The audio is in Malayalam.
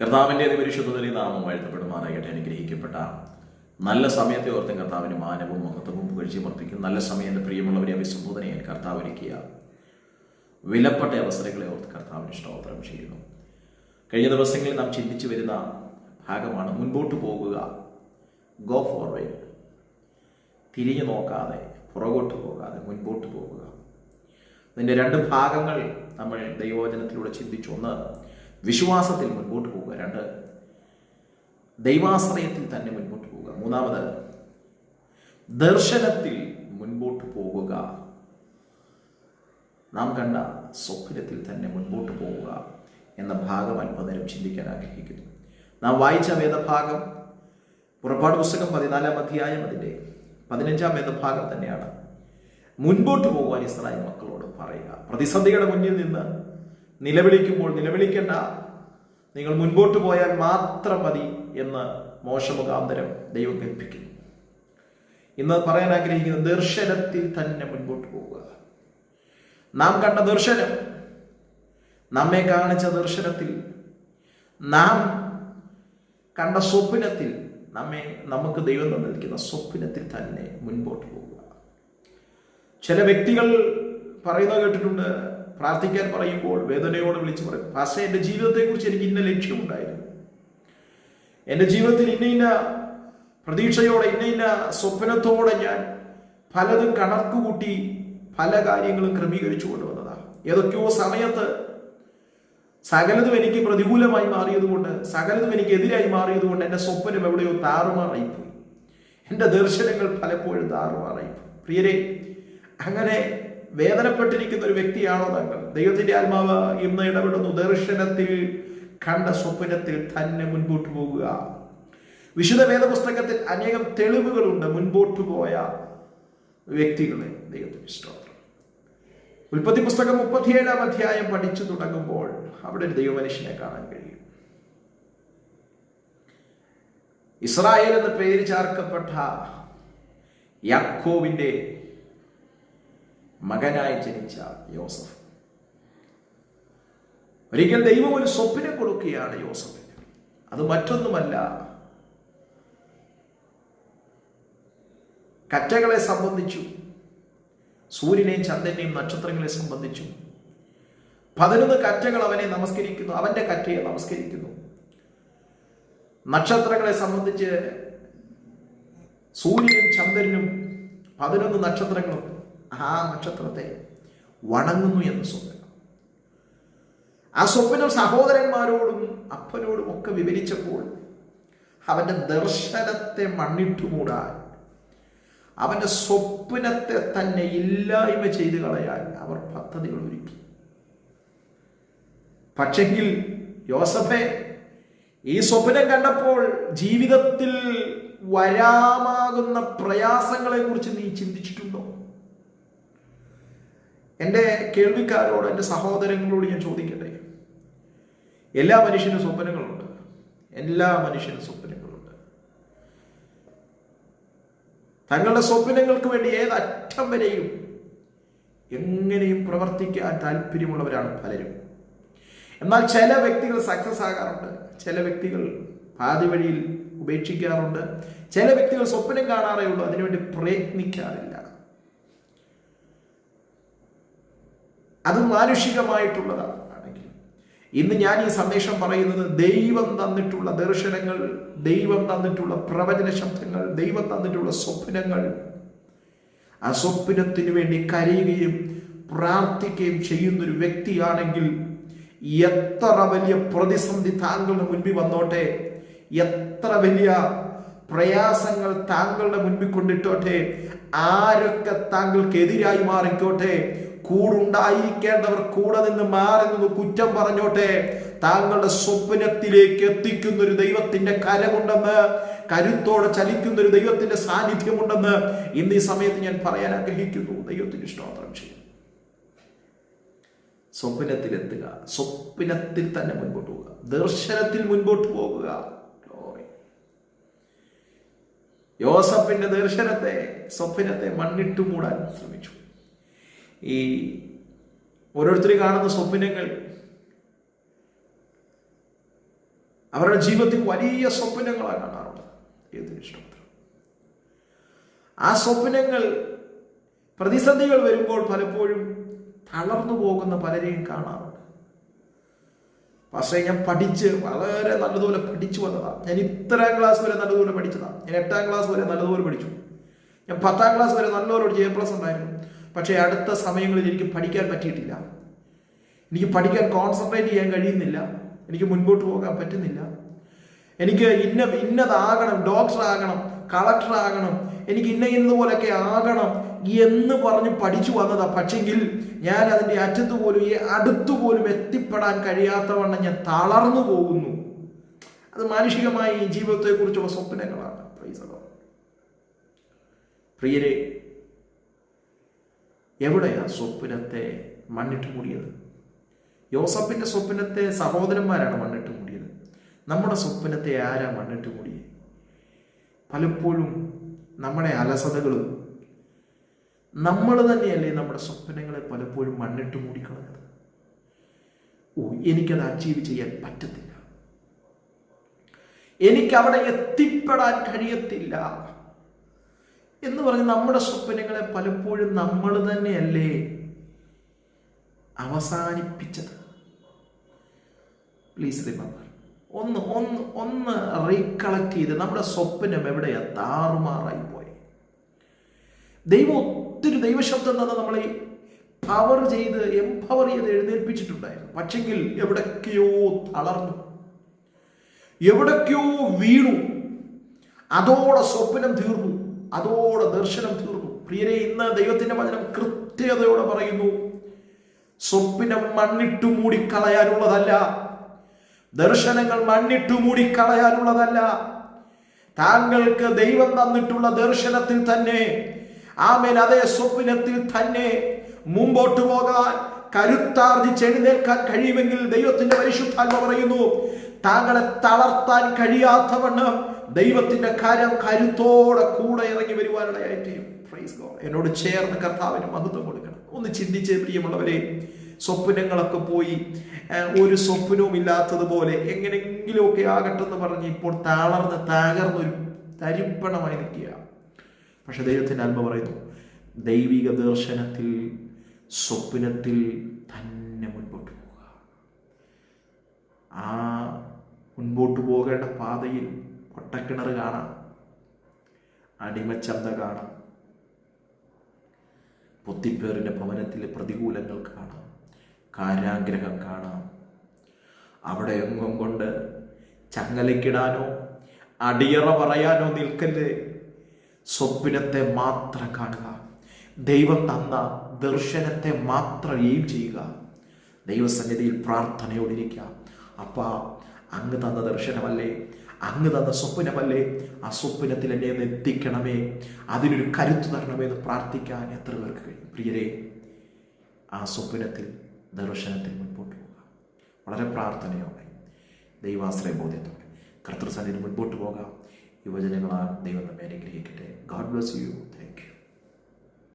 കർത്താവിന്റെ പരിശുദ്ധനി നാമം വാഴ്ത്തപ്പെടുമാറാകട്ടെ അനുഗ്രഹിക്കപ്പെട്ട. നല്ല സമയത്തെ ഓർത്തും കർത്താവിന് മാനവും മഹത്വവും പുകഴ്ച നല്ല സമയം എന്റെ പ്രിയമുള്ളവരെ അഭിസംബോധന ചെയ്യാൻ കർത്താവ് ഒരുക്കിയ വിലപ്പെട്ട അവസരങ്ങളെ ഓർത്ത് കർത്താവിന് സ്തോത്രം ചെയ്യുന്നു. കഴിഞ്ഞ ദിവസങ്ങളിൽ നാം ചിന്തിച്ചു വരുന്ന ഭാഗമാണ് മുൻപോട്ട് പോകുക ഗോ ഫോർവേഡ് തിരിഞ്ഞു നോക്കാതെ പുറകോട്ട് പോകാതെ മുൻപോട്ട് പോകുക. ഇതിന്റെ രണ്ട് ഭാഗങ്ങൾ നമ്മൾ ദൈവവചനത്തിലൂടെ ചിന്തിച്ചു. ഒന്ന് വിശ്വാസത്തിൽ മുൻപോട്ട് പോവുക രണ്ട് ദൈവാശ്രയത്തിൽ തന്നെ മുൻപോട്ട് പോവുക മൂന്നാമത് ദർശനത്തിൽ മുൻപോട്ട് പോവുക നാം കണ്ട സ്വപ്നത്തിൽ തന്നെ മുൻപോട്ട് പോവുക എന്ന ഭാഗം അല്പനേരം ചിന്തിക്കാൻ ആഗ്രഹിക്കുന്നു. നാം വായിച്ച വേദഭാഗം പുറപ്പാട് പുസ്തകം പതിനാലാം അധ്യായം അതിന്റെ പതിനഞ്ചാം വേദഭാഗം തന്നെയാണ്. മുൻപോട്ട് പോകുവാൻ ഇസ്രായേൽ മക്കളോട് പറയുക. പ്രതിസന്ധിയുടെ മുന്നിൽ നിന്ന് നിലവിളിക്കുമ്പോൾ നിലവിളിക്കേണ്ട. നിങ്ങൾ മുൻപോട്ട് പോയാൽ മാത്രം മതി എന്ന് മോശമുഖാന്തരം ദൈവം കൽപ്പിക്കുന്നു. ഇന്ന് പറയാൻ ആഗ്രഹിക്കുന്നത് ദർശനത്തിൽ തന്നെ മുൻപോട്ട് പോവുക. നാം കണ്ട ദർശനം നമ്മെ കാണിച്ച ദർശനത്തിൽ നാം കണ്ട സ്വപ്നത്തിൽ നമ്മെ നമുക്ക് ദൈവം തന്നിരിക്കുന്ന സ്വപ്നത്തിൽ തന്നെ മുൻപോട്ട് പോവുക. ചില വ്യക്തികൾ പറയുന്നത് കേട്ടിട്ടുണ്ട് പ്രാർത്ഥിക്കാൻ പറയുമ്പോൾ വേദനയോട് വിളിച്ചു പറയും പക്ഷേ എന്റെ ജീവിതത്തെക്കുറിച്ച് എനിക്ക് ഇന്ന ലക്ഷ്യമുണ്ടായിരുന്നു. എന്റെ ജീവിതത്തിൽ ഇന്ന ഇന്ന പ്രതീക്ഷയോടെ ഇന്ന ഇന്ന സ്വപ്നത്തോടെ ഞാൻ പലതും കണക്കുകൂട്ടി പല കാര്യങ്ങളും ക്രമീകരിച്ചു കൊണ്ടുവന്നതാണ് ഏതൊക്കെയോ സമയത്ത് സകലതും എനിക്ക് പ്രതികൂലമായി മാറിയതുകൊണ്ട് സകലതും എനിക്ക് എതിരായി മാറിയതുകൊണ്ട് എന്റെ സ്വപ്നം എവിടെയോ താറുമാറായിപ്പോയി. എന്റെ ദർശനങ്ങൾ പലപ്പോഴും താറുമാറായിപ്പോയി. പ്രിയരെ അങ്ങനെ വേദനപ്പെട്ടിരിക്കുന്ന ഒരു വ്യക്തിയാണോ താങ്കൾ? ദൈവത്തിന്റെ ആത്മാവ് ഇന്ന് ഇടപെടുന്നു. ദർശനത്തിൽ കണ്ട സ്വപ്നത്തിൽ തന്നെ മുൻപോട്ട് പോകുക. വിശുദ്ധ വേദപുസ്തകത്തിൽ അനേകം തെളിവുകളുണ്ട് മുൻപോട്ട് പോയ വ്യക്തികളെ. ദൈവത്തിന് സ്തോത്രം. ഉൽപ്പത്തി പുസ്തകം മുപ്പത്തിയേഴാം അധ്യായം പഠിച്ചു തുടങ്ങുമ്പോൾ അവിടെ ഒരു ദൈവമനുഷ്യനെ കാണാൻ കഴിയും. ഇസ്രായേൽ എന്ന് പേര് ചേർക്കപ്പെട്ട യാക്കോവിന്റെ മകനായി ജനിച്ച യോസഫ്. ഒരിക്കൽ ദൈവം ഒരു സ്വപ്നം കൊടുക്കുകയാണ് യോസഫിന്. അത് മറ്റൊന്നുമല്ല കറ്റകളെ സംബന്ധിച്ചു സൂര്യനെയും ചന്ദ്രനെയും നക്ഷത്രങ്ങളെ സംബന്ധിച്ചു പതിനൊന്ന് കറ്റകൾ അവനെ നമസ്കരിക്കുന്നു അവന്റെ കറ്റയെ നമസ്കരിക്കുന്നു. നക്ഷത്രങ്ങളെ സംബന്ധിച്ച് സൂര്യനും ചന്ദ്രനും പതിനൊന്ന് നക്ഷത്രങ്ങളും ആ നക്ഷത്രത്തെ വണങ്ങുന്നു എന്ന് സ്വപ്നം. ആ സ്വപ്നം സഹോദരന്മാരോടും അപ്പനോടും ഒക്കെ വിവരിച്ചപ്പോൾ അവന്റെ ദർശനത്തെ മണ്ണിട്ടു മൂടാൻ അവന്റെ സ്വപ്നത്തെ തന്നെ ഇല്ലായ്മ ചെയ്തു കളയാൻ അവർ പദ്ധതികൾ ഒരുക്കി. പക്ഷെങ്കിൽ യോസഫെ ഈ സ്വപ്നം കണ്ടപ്പോൾ ജീവിതത്തിൽ വരാമാകുന്ന പ്രയാസങ്ങളെ കുറിച്ച് നീ ചിന്തിച്ചിട്ടുണ്ടോ? എന്റെ കേൾവിക്കാരോട് എന്റെ സഹോദരങ്ങളോട് ഞാൻ ചോദിക്കട്ടെ? എല്ലാ മനുഷ്യനും സ്വപ്നങ്ങളുണ്ട്. എല്ലാ മനുഷ്യനും സ്വപ്നങ്ങളുണ്ട്. തങ്ങളുടെ സ്വപ്നങ്ങൾക്ക് വേണ്ടി ഏതറ്റം വരെയും എങ്ങനെയും പ്രവർത്തിക്കാൻ താല്പര്യമുള്ളവരാണ് പലരും. എന്നാൽ ചില വ്യക്തികൾ സക്സസ് ആകാറുണ്ട്. ചില വ്യക്തികൾ പാതി വഴിയിൽ ഉപേക്ഷിക്കാറുണ്ട്. ചില വ്യക്തികൾ സ്വപ്നം കാണാറേ ഉള്ളൂ. അതിനുവേണ്ടി പ്രയത്നിക്കാറില്ല. അത് മാനുഷികമായിട്ടുള്ളതാണ്. ഇന്ന് ഞാൻ ഈ സന്ദേശം പറയുന്നത് ദൈവം തന്നിട്ടുള്ള ദർശനങ്ങൾ ദൈവം തന്നിട്ടുള്ള പ്രവചന ശബ്ദങ്ങൾ ദൈവം തന്നിട്ടുള്ള സ്വപ്നങ്ങൾ ആ സ്വപ്നത്തിന് വേണ്ടി കരയുകയും പ്രാർത്ഥിക്കുകയും ചെയ്യുന്ന ഒരു വ്യക്തിയാണെങ്കിൽ എത്ര വലിയ പ്രതിസന്ധി താങ്കളുടെ മുൻപിൽ വന്നോട്ടെ എത്ര വലിയ പ്രയാസങ്ങൾ താങ്കളുടെ മുൻപിൽ കൊണ്ടിട്ടോട്ടെ ആരൊക്കെ താങ്കൾക്ക് എതിരായി മാറിക്കോട്ടെ കൂടുണ്ടായിരിക്കേണ്ടവർ കൂടെ നിന്ന് മാറി നിന്ന് കുറ്റം പറഞ്ഞോട്ടെ. താങ്കളുടെ സ്വപ്നത്തിലേക്ക് എത്തിക്കുന്ന ഒരു ദൈവത്തിന്റെ കരമുണ്ടെന്ന് കരുത്തോടെ ചലിക്കുന്ന ഒരു ദൈവത്തിന്റെ സാന്നിധ്യമുണ്ടെന്ന് ഇന്ന് ഈ സമയത്ത് ഞാൻ പറയാൻ ആഗ്രഹിക്കുന്നു. ദൈവത്തിന് ഇഷ്ടോത്രം ചെയ്യും. സ്വപ്നത്തിൽ എത്തുക സ്വപ്നത്തിൽ തന്നെ മുൻപോട്ട് പോവുക. ദർശനത്തിൽ മുൻപോട്ട് പോകുക. യോസഫിന്റെ ദർശനത്തെ സ്വപ്നത്തെ മണ്ണിട്ട് മൂടാൻ ശ്രമിച്ചു. ഈ ഓരോരുത്തർ കാണുന്ന സ്വപ്നങ്ങൾ അവരുടെ ജീവിതത്തിൽ വലിയ സ്വപ്നങ്ങളാണ് കാണാറുള്ളത്. ഏതൊരു ഇഷ്ടം ആ സ്വപ്നങ്ങൾ പ്രതിസന്ധികൾ വരുമ്പോൾ പലപ്പോഴും തളർന്നു പോകുന്ന പലരെയും കാണാറുണ്ട്. പക്ഷേ ഞാൻ പഠിച്ച് വളരെ നല്ലതുപോലെ പഠിച്ചു വന്നതാണ്. ഞാൻ ഇത്രാം ക്ലാസ് വരെ നല്ലതുപോലെ പഠിച്ചതാണ്. ഞാൻ എട്ടാം ക്ലാസ് വരെ നല്ലതുപോലെ പഠിച്ചു. ഞാൻ പത്താം ക്ലാസ് വരെ നല്ലതുപോലെ ജെ പ്ലസ് ഉണ്ടായിരുന്നു. പക്ഷേ അടുത്ത സമയങ്ങളിൽ എനിക്ക് പഠിക്കാൻ പറ്റിയിട്ടില്ല. എനിക്ക് പഠിക്കാൻ കോൺസെൻട്രേറ്റ് ചെയ്യാൻ കഴിയുന്നില്ല. എനിക്ക് മുൻപോട്ട് പോകാൻ പറ്റുന്നില്ല. എനിക്ക് ഇന്ന ഇന്നതാകണം കളക്ടർ ആകണം എനിക്ക് ഇന്ന ഇന്നതുപോലൊക്കെ ആകണം എന്ന് പറഞ്ഞ് പഠിച്ചു വന്നതാ. പക്ഷെങ്കിൽ ഞാൻ അതിന്റെ അറ്റത്ത് പോലും ഈ അടുത്തു പോലും എത്തിപ്പെടാൻ കഴിയാത്തവണ്ണം ഞാൻ തളർന്നു പോകുന്നു. അത് മാനുഷികമായി ജീവിതത്തെക്കുറിച്ചുള്ള സ്വപ്നങ്ങളാണ്. പ്രിയരെ എവിടെയാ സ്വപ്നത്തെ മണ്ണിട്ട് മൂടിയത്? യോസഫിന്റെ സ്വപ്നത്തെ സഹോദരന്മാരാണ് മണ്ണിട്ട് മൂടിയത്. നമ്മുടെ സ്വപ്നത്തെ ആരാ മണ്ണിട്ട് മൂടിയത് പലപ്പോഴും നമ്മുടെ അലസതകളും നമ്മൾ തന്നെയല്ലേ നമ്മുടെ സ്വപ്നങ്ങളെ പലപ്പോഴും മണ്ണിട്ട് മൂടിക്കളഞ്ഞത്. ഓ എനിക്കത് അച്ചീവ് ചെയ്യാൻ പറ്റത്തില്ല. എനിക്കവിടെ എത്തിപ്പെടാൻ കഴിയത്തില്ല. എന്ന് പറഞ്ഞ് നമ്മുടെ സ്വപ്നങ്ങളെ പലപ്പോഴും നമ്മൾ തന്നെയല്ലേ അവസാനിപ്പിച്ചത്. പ്ലീസ് റിമെമ്പർ ഒന്ന് ഒന്ന് ഒന്ന് റീകളക്ട് ചെയ്ത് നമ്മുടെ സ്വപ്നം എവിടെയാ? താറുമാറായി പോയി. ദൈവം ഒത്തിരി ദൈവശബ്ദം തന്നെ നമ്മളെ പവർ ചെയ്ത് എംപവർ ചെയ്ത് എഴുന്നേൽപ്പിച്ചിട്ടുണ്ടായിരുന്നു. പക്ഷെങ്കിൽ എവിടൊക്കെയോ തളർന്നു. എവിടൊക്കെയോ വീണു. അതോടെ സ്വപ്നം തീർന്നു. അതോടെ ദർശനം തീർന്നു. പ്രിയരെ ഇന്ന് ദൈവത്തിന്റെ വചനം കൃത്യതയോടെ പറയുന്നു. സ്വപ്നം മണ്ണിട്ടു മൂടി കളയാനുള്ളതല്ല ദർശനങ്ങൾ മണ്ണിട്ടു മൂടി കളയാനുള്ളതല്ല താങ്കൾക്ക് ദൈവം തന്നിട്ടുള്ള ദർശനത്തിൽ തന്നെ ആമേൽ അതേ സ്വപ്നത്തിൽ തന്നെ മുമ്പോട്ട് പോകാൻ കരുത്താർജിച്ച് എഴുന്നേൽക്കാൻ കഴിയുമെങ്കിൽ ദൈവത്തിന്റെ പരിശുദ്ധാത്മ പറയുന്നു താങ്കളെ തളർത്താൻ കഴിയാത്തവണ്ണം ദൈവത്തിന്റെ കാര്യം കരുത്തോടെ കൂടെ ഇറങ്ങി വരുവാനിടയായിട്ട് പ്രൈസ് ഗോഡ് എന്നോട് ചേർന്ന് കർത്താവിന് മഹത്വം കൊടുക്കണം. ഒന്ന് ചിന്തിച്ച് പ്രിയമുള്ളവരെ സ്വപ്നങ്ങളൊക്കെ പോയി ഒരു സ്വപ്നവും ഇല്ലാത്തതുപോലെ എങ്ങനെങ്കിലുമൊക്കെ ആകട്ടെ എന്ന് പറഞ്ഞ് ഇപ്പോൾ തളർന്ന് തകർന്നൊരു തരിപ്പണമായി നിൽക്കുക. പക്ഷെ ദൈവത്തിന്റെ അൽമ പറയുന്നു ദൈവിക ദർശനത്തിൽ സ്വപ്നത്തിൽ തന്നെ മുൻപോട്ട് പോവുക. ആ മുൻപോട്ട് പോകേണ്ട പാതയിൽ പൊട്ടക്കിണർ കാണാം. അടിമച്ചന്ത കാണാം. പൊത്തിപ്പേറിന്റെ ഭവനത്തിലെ പ്രതികൂലങ്ങൾ കാണാം. കാരാഗ്രഹം കാണാം. അവിടെ എങ്ങും കൊണ്ട് ചങ്ങലക്കിടാനോ അടിയറ പറയാനോ നിൽക്കല്ലേ? സ്വപ്നത്തെ മാത്രം കാണുക. ദൈവം തന്ന ദർശനത്തെ മാത്രം എയിം ചെയ്യുക. ദൈവസന്നിധിയിൽ പ്രാർത്ഥനയോടിരിക്കുക. അപ്പ അങ്ങ് തന്ന ദർശനമല്ലേ? അങ്ങ് തന്ന സ്വപ്നമല്ലേ? ആ സ്വപ്നത്തിൽ എന്നെ ഒന്ന് എത്തിക്കണമേ. അതിനൊരു കരുത്ത് തരണമേ എന്ന് പ്രാർത്ഥിക്കാൻ എത്ര പേർക്ക് കഴിയും? പ്രിയരെ ആ സ്വപ്നത്തിൽ ദർശനത്തിൽ മുൻപോട്ട് പോകാം. വളരെ പ്രാർത്ഥനയോടെ ദൈവാശ്രയ ബോധ്യത്തോടെ കർത്തൃസന്നിധി മുൻപോട്ട് പോകാം. യുവജനങ്ങളാൽ ദൈവം നമ്മെ അനുഗ്രഹിക്കട്ടെ. God bless you thank you